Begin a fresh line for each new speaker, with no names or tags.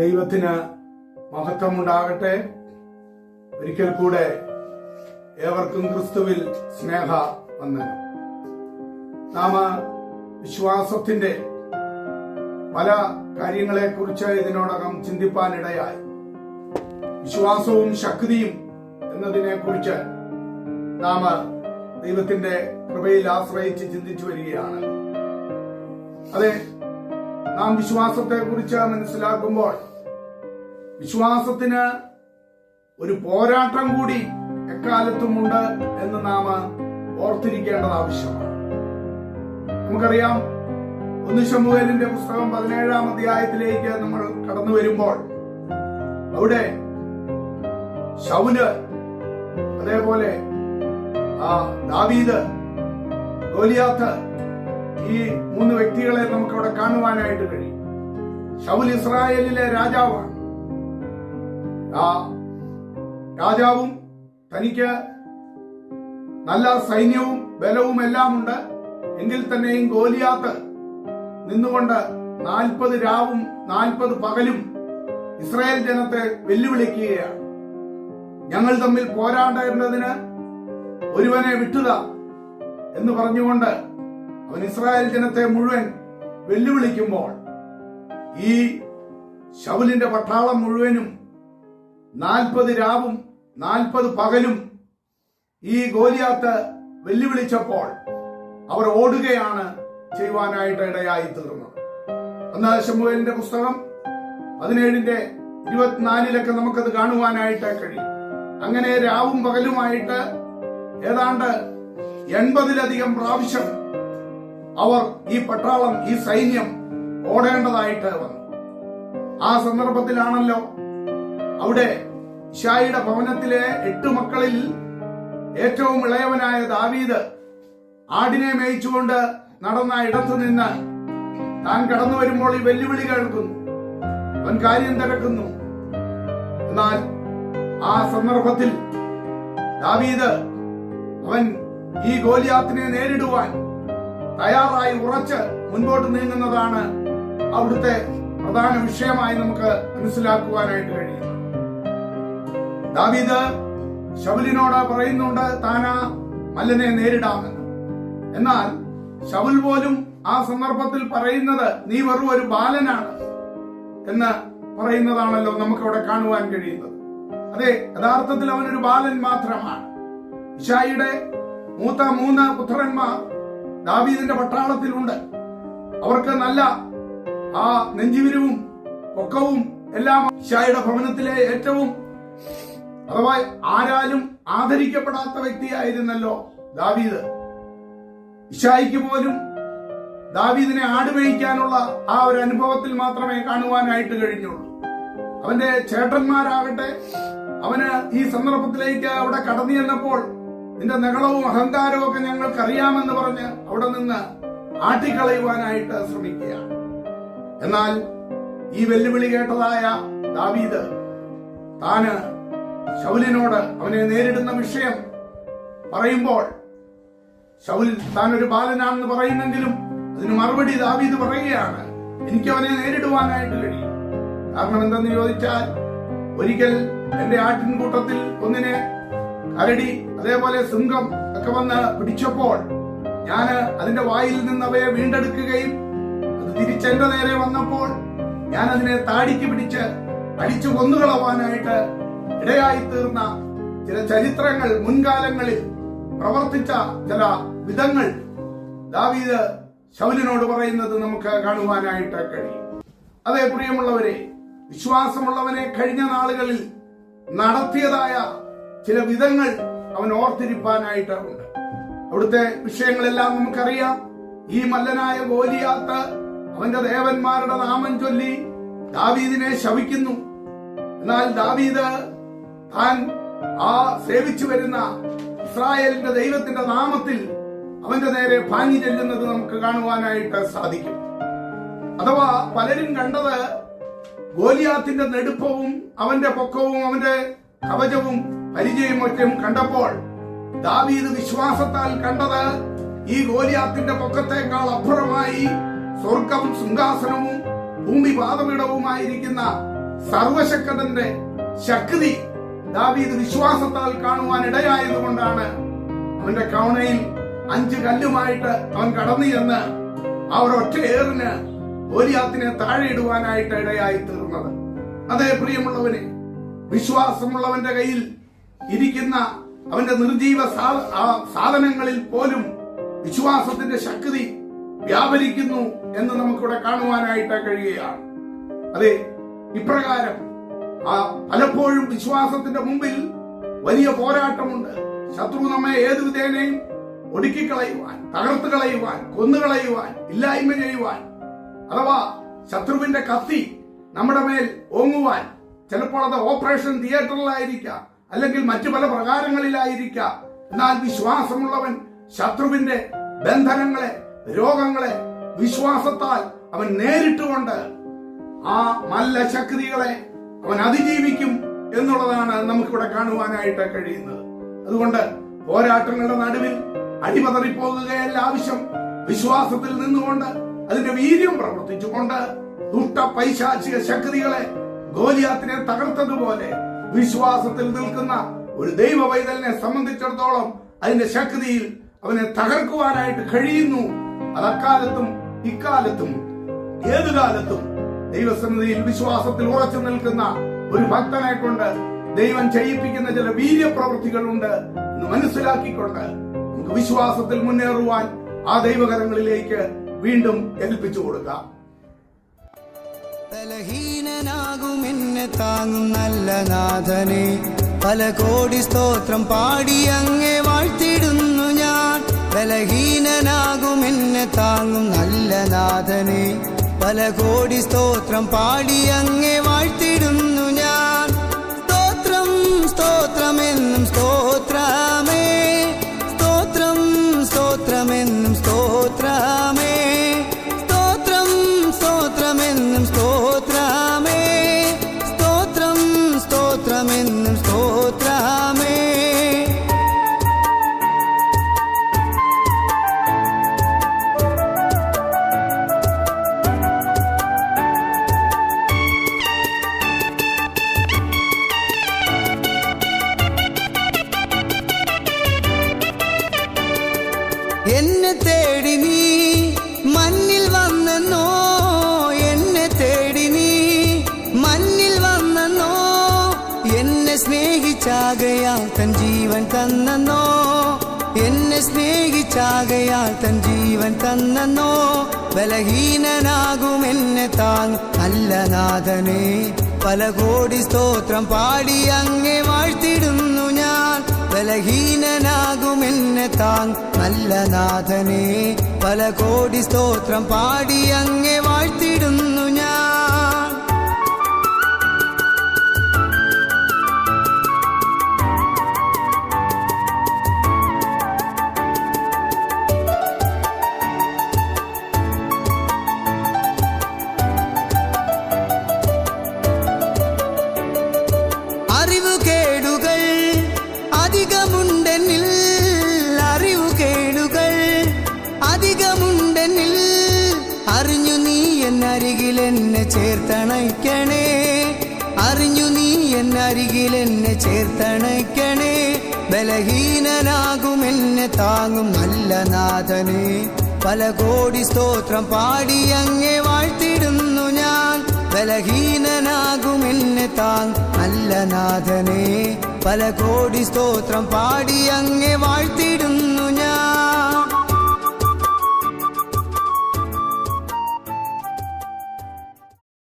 ദൈവത്തിന് മഹത്വമുണ്ടാകട്ടെ ഒരിക്കൽ കൂടെ ഏവർക്കും ക്രിസ്തുവിൽ സ്നേഹ വന്ന് നാം വിശ്വാസത്തിന്റെ പല കാര്യങ്ങളെക്കുറിച്ച് ഇതിനോടകം ചിന്തിപ്പാനിടയായി വിശ്വാസവും ശക്തിയും എന്നതിനെക്കുറിച്ച് നാം ദൈവത്തിന്റെ കൃപയിൽ ആശ്രയിച്ച് ചിന്തിച്ചു വരികയാണ് അതെ നാം വിശ്വാസത്തെക്കുറിച്ച് മനസ്സിലാക്കുമ്പോൾ വിശ്വാസത്തിന് ഒരു പോരാട്ടം കൂടി ഉണ്ട് എന്ന് നാം ഓർത്തിരിക്കേണ്ടത് ആവശ്യമാണ് നമുക്കറിയാം ഒന്ന് ശമുവേലിന്റെ പുസ്തകം പതിനേഴാം അധ്യായത്തിലേക്ക് നമ്മൾ കടന്നു വരുമ്പോൾ അവിടെ ശൗല് അതേപോലെ ആ ദാവീദ് ഗോലിയാത്ത് ഈ മൂന്ന് വ്യക്തികളെ നമുക്ക് അവിടെ കാണുവാനായിട്ട് കഴിയും ഷൗൽ ഇസ്രായേലിലെ രാജാവാണ് ആ രാജാവും തനിക്ക് നല്ല സൈന്യവും ബലവും എല്ലാം ഉണ്ട് എങ്കിൽ തന്നെയും ഗോലിയാത്ത് നിന്നുകൊണ്ട് നാൽപ്പത് രാവും നാൽപ്പത് പകലും ഇസ്രായേൽ ജനത്തെ വെല്ലുവിളിക്കുകയാണ് ഞങ്ങൾ തമ്മിൽ പോരാടേണ്ടതിന് ഒരുവനെ വിട്ടുക എന്ന് പറഞ്ഞുകൊണ്ട് അവൻ ഇസ്രായേൽ ജനത്തെ മുഴുവൻ വെല്ലുവിളിക്കുമ്പോൾ ഈ ശൗലിന്റെ പട്ടാളം മുഴുവനും നാൽപ്പത് രാവും നാൽപ്പത് പകലും ഈ ഗോലിയാത്ത് വെല്ലുവിളിച്ചപ്പോൾ അവർ ഓടുകയാണ് ചെയ്യുവാനായിട്ട് ഇടയായി തീർന്നത് എന്നാൽ ശമ്പുവേലിന്റെ പുസ്തകം പതിനേഴിന്റെ ഇരുപത്തിനാലിലൊക്കെ നമുക്കത് കാണുവാനായിട്ട് കഴിയും അങ്ങനെ രാവും പകലുമായിട്ട് ഏതാണ്ട് എൺപതിലധികം പ്രാവശ്യം അവർ ഈ പട്ടാളം ഈ സൈന്യം ഓടേണ്ടതായിട്ട് വന്നു ആ സന്ദർഭത്തിലാണല്ലോ അവിടെ ഷായിയുടെ ഭവനത്തിലെ എട്ട് മക്കളിൽ ഏറ്റവും ഇളയവനായ ദാവീദ് ആടിനെ മേയിച്ചുകൊണ്ട് നടന്ന ഇടത്തു നിന്ന് താൻ കടന്നു വരുമ്പോൾ ഈ വെല്ലുവിളി കേൾക്കുന്നു അവൻ കാര്യം തിരക്കുന്നു എന്നാൽ ആ സന്ദർഭത്തിൽ ദാവീദ് അവൻ ഈ ഗോലിയാത്തിനെ നേരിടുവാൻ തയ്യാറായി ഉറച്ച് മുൻപോട്ട് നീങ്ങുന്നതാണ് അവിടുത്തെ പ്രധാന വിഷയമായി നമുക്ക് മനസ്സിലാക്കുവാനായിട്ട് കഴിയുന്നത് ദാവീദ് ശബലിനോട് പറയുന്നുണ്ട് താനാ മല്ലനെ നേരിടാമെന്ന് എന്നാൽ ശബൽ പോലും ആ സന്ദർഭത്തിൽ പറയുന്നത് നീ വെറും ഒരു ബാലനാണ് എന്ന് പറയുന്നതാണല്ലോ നമുക്ക് അവിടെ കാണുവാൻ കഴിയുന്നത് അതെ യഥാർത്ഥത്തിൽ അവനൊരു ബാലൻ മാത്രമാണ് ഇഷായിയുടെ മൂത്ത മൂന്ന് പുത്രന്മാർ ദാവീദിന്റെ പട്ടാളത്തിലുണ്ട് അവർക്ക് നല്ല ആ നെഞ്ചുവിരവും പൊക്കവും എല്ലാം ഷായുടെ ഭവനത്തിലെ ഏറ്റവും അഥവാ ആരാലും ആദരിക്കപ്പെടാത്ത വ്യക്തിയായിരുന്നല്ലോ ദാവീദ് ഇഷായിക്ക് പോലും ദാവീദിനെ ആടുമേയ്ക്കാനുള്ള ആ ഒരു അനുഭവത്തിൽ മാത്രമേ കാണുവാനായിട്ട് കഴിഞ്ഞുള്ളൂ അവന്റെ ചേട്ടന്മാരാകട്ടെ അവന് ഈ സന്ദർഭത്തിലേക്ക് അവിടെ കടന്നു ചെന്നപ്പോൾ നിന്റെ നികളവും അഹങ്കാരവും ഒക്കെ ഞങ്ങൾക്കറിയാമെന്ന് പറഞ്ഞ് അവിടെ നിന്ന് ആട്ടിക്കളയുവാനായിട്ട് ശ്രമിക്കുക എന്നാൽ ഈ വെല്ലുവിളി കേട്ടതായ ദാവീദ് താന് ശൗലിനോട് അവനെ നേരിടുന്ന വിഷയം പറയുമ്പോൾ ശൗൽ താൻ ഒരു ബാലനാണെന്ന് പറയുന്നെങ്കിലും അതിന് മറുപടി ദാവീദ് പറയുകയാണ് എനിക്ക് അവനെ നേരിടുവാനായിട്ട് കഴിയും കാരണം എന്തെന്ന് ചോദിച്ചാൽ ഒരിക്കൽ എന്റെ ആട്ടിൻകൂട്ടത്തിൽ ഒന്നിനെ കരടി അതേപോലെ സിംഹം ഒക്കെ വന്ന് പിടിച്ചപ്പോൾ ഞാൻ അതിന്റെ വായിൽ നിന്ന് അവയെ വീണ്ടെടുക്കുകയും അത് തിരിച്ചെന്റെ നേരെ വന്നപ്പോൾ ഞാൻ അതിനെ താടിക്ക് പിടിച്ച് അടിച്ചു കൊന്നുകളവാനായിട്ട് ഇടയായി തീർന്ന ചില ചരിത്രങ്ങൾ മുൻകാലങ്ങളിൽ പ്രവർത്തിച്ച ചില വിധങ്ങൾ ദാവീദ് ശൗലിനോട് പറയുന്നത് നമുക്ക് കാണുവാനായിട്ട് കഴിയും അതേ പ്രിയമുള്ളവരെ വിശ്വാസമുള്ളവനെ കഴിഞ്ഞ നാളുകളിൽ നടത്തിയതായ ചില വിധങ്ങൾ അവൻ ഓർത്തിരിപ്പാനായിട്ടുണ്ട് അവിടുത്തെ വിഷയങ്ങളെല്ലാം നമുക്കറിയാം ഈ മല്ലനായ ഗോലിയാത്ത് അവന്റെ ദേവന്മാരുടെ നാമം ചൊല്ലി ദാവീദിനെ ശവിക്കുന്നു എന്നാൽ ദാവീദ് താൻ ആ സേവിച്ചു വരുന്ന ഇസ്രായേലിന്റെ ദൈവത്തിന്റെ നാമത്തിൽ അവന്റെ നേരെ ഭാങ്ങി ചെല്ലുന്നത് നമുക്ക് കാണുവാനായിട്ട് സാധിക്കും അഥവാ പലരും കണ്ടത് ഗോലിയാത്തിന്റെ നെടുപ്പവും അവന്റെ പൊക്കവും അവന്റെ കവചവും പരിചയമൊറ്റും കണ്ടപ്പോൾ ദാവീദ് വിശ്വാസത്താൽ കണ്ടത് ഈ ഗോലിയാത്തിന്റെ പൊക്കത്തേക്കാൾ അപ്പുറമായി സ്വർഗം സിംഹാസനവും ഭൂമി പാതപീഠവുമായിരിക്കുന്ന സർവശക്തന്റെ ശക്തി ദാവീദ് വിശ്വാസത്താൽ കാണുവാൻ ഇടയായതുകൊണ്ടാണ് അവന്റെ കവണയിൽ അഞ്ച് കല്ലുമായിട്ട് അവൻ കടന്നു ചെന്ന് ആ ഒരൊറ്റ ഏറിന് ഗോലിയാത്തിനെ താഴെയിടുവാനായിട്ട് ഇടയായി തീർന്നത് അതേ പ്രിയമുള്ളവനെ വിശ്വാസമുള്ളവന്റെ കയ്യിൽ ഇരിക്കുന്ന അവന്റെ നിർജീവ സാധനങ്ങളിൽ പോലും വിശ്വാസത്തിന്റെ ശക്തി വ്യാപരിക്കുന്നു എന്ന് നമുക്കിവിടെ കാണുവാനായിട്ട് കഴിയുകയാണ് അതെ ഇപ്രകാരം ആ പലപ്പോഴും വിശ്വാസത്തിന്റെ മുമ്പിൽ വലിയ പോരാട്ടമുണ്ട് ശത്രു നമ്മെ ഏത് വിധേനയും ഒടുക്കിക്കളയുവാൻ കളയുവാൻ തകർത്ത് കളയുവാൻ കൊന്നുകളയുവാൻ ഇല്ലായ്മ ചെയ്യുവാൻ അഥവാ ശത്രുവിന്റെ കത്തി നമ്മുടെ മേൽ ഓങ്ങുവാൻ ചിലപ്പോൾ അത് ഓപ്പറേഷൻ തിയേറ്ററിലായിരിക്കാം അല്ലെങ്കിൽ മറ്റു പല പ്രകാരങ്ങളിലായിരിക്കാം എന്നാൽ വിശ്വാസമുള്ളവൻ ശത്രുവിന്റെ ബന്ധനങ്ങളെ രോഗങ്ങളെ വിശ്വാസത്താൽ അവൻ നേരിട്ടുകൊണ്ട് ആ മല്ല ശക്തികളെ അവൻ അതിജീവിക്കും എന്നുള്ളതാണ് നമുക്കിവിടെ കാണുവാനായിട്ട് കഴിയുന്നത് അതുകൊണ്ട് പോരാട്ടങ്ങളുടെ നടുവിൽ അടിപതറിപ്പോകുകയല്ല ആവശ്യം വിശ്വാസത്തിൽ നിന്നുകൊണ്ട് അതിന്റെ വീര്യം പ്രവർത്തിച്ചുകൊണ്ട് ദുഷ്ട പൈശാചിക ശക്തികളെ ഗോലിയാത്തിനെ തകർത്തതുപോലെ വിശ്വാസത്തിൽ നിൽക്കുന്ന ഒരു ദൈവ വൈതലിനെ സംബന്ധിച്ചിടത്തോളം അതിന്റെ ശക്തിയിൽ അവനെ തകർക്കുവാനായിട്ട് കഴിയുന്നു അത് അക്കാലത്തും ഇക്കാലത്തും ഏത് കാലത്തും ദൈവസന്നിധിയിൽ വിശ്വാസത്തിൽ ഉറച്ചു നിൽക്കുന്ന ഒരു ഭക്തനെ കൊണ്ട് ദൈവം ചെയ്യിപ്പിക്കുന്ന ചില വീര്യപ്രവൃത്തികളുണ്ട് എന്ന് മനസ്സിലാക്കിക്കൊണ്ട് നമുക്ക് വിശ്വാസത്തിൽ മുന്നേറുവാൻ ആ ദൈവകരങ്ങളിലേക്ക് വീണ്ടും ഏൽപ്പിച്ചു കൊടുക്കാം തലഹീനനാകും എന്നെ താങ്ങും നല്ല നാഥനെ പല കോടി സ്തോത്രം പാടി അങ്ങേ വാഴ്ത്തിടുന്നു ഞാൻ ബലഹീനനാകും എന്നെ താങ്ങും നല്ല നാഥനെ പല കോടി സ്തോത്രം പാടി അങ്ങേ വാഴ്ത്തിടുന്നു ഞാൻ സ്തോത്രം സ്തോത്രമെന്നും സ്തോത്രമേ
സ്നേഹിച്ചാകയാൽ തൻ ജീവൻ തന്നോ എന്നെ സ്നേഹിച്ചാകയാൽ തൻ ജീവൻ തന്നോ ബലഹീനനാകും എന്നെ താൻ അല്ല നാഥനെ പല കോടി സ്തോത്രം പാടി അങ്ങെ വാഴ്ത്തിടുന്നു ഞാൻ ബലഹീനനാകും എന്നെ താൻ അല്ല നാഥനെ പല കോടി സ്തോത്രം പാടി അങ്ങെ വാഴ്ത്തിടുന്നു അറിഞ്ഞു നീ എന്നരികിൽ എന്നെ ചേർത്തണയ്ക്കണേ അറിഞ്ഞു നീ എന്നരികിൽ എന്നെ ചേർത്തണയ്ക്കണേ ബലഹീനനാകും എന്നെ താങ്ങും നല്ല നാഥനെ പല കോടി സ്തോത്രം പാടി അങ്ങേ വാഴ്ത്തിടുന്നു ഞാൻ ബലഹീനനാകും എന്നെ താങ് നല്ല നാഥനെ പല കോടി സ്തോത്രം പാടി അങ്ങേ വാഴ്ത്തിടുന്നു